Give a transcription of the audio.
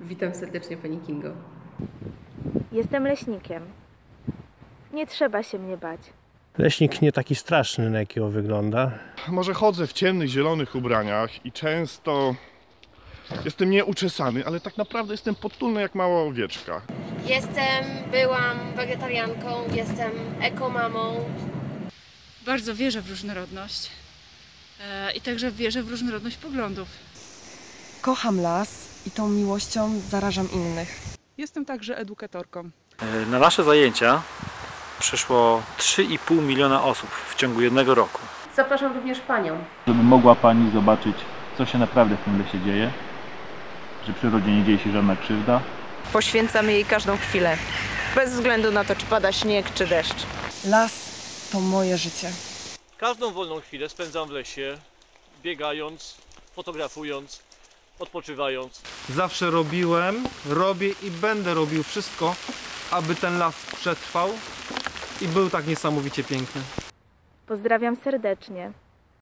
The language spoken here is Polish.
Witam serdecznie Pani Kingo. Jestem leśnikiem. Nie trzeba się mnie bać. Leśnik nie taki straszny, na jakiego wygląda. Może chodzę w ciemnych, zielonych ubraniach i często jestem nieuczesany, ale tak naprawdę jestem potulny jak mała owieczka. Jestem, byłam wegetarianką, jestem ekomamą. Bardzo wierzę w różnorodność e, i także wierzę w różnorodność poglądów. Kocham las i tą miłością zarażam innych. Jestem także edukatorką. E, Na nasze zajęcia przyszło 3,5 miliona osób w ciągu jednego roku. Zapraszam również Panią. żeby mogła Pani zobaczyć, co się naprawdę w tym lesie dzieje, że przyrodzie nie dzieje się żadna krzywda. Poświęcam jej każdą chwilę, bez względu na to, czy pada śnieg, czy deszcz. Las to moje życie. Każdą wolną chwilę spędzam w lesie, biegając, fotografując, odpoczywając. Zawsze robiłem, robię i będę robił wszystko, aby ten las przetrwał i był tak niesamowicie piękny. Pozdrawiam serdecznie.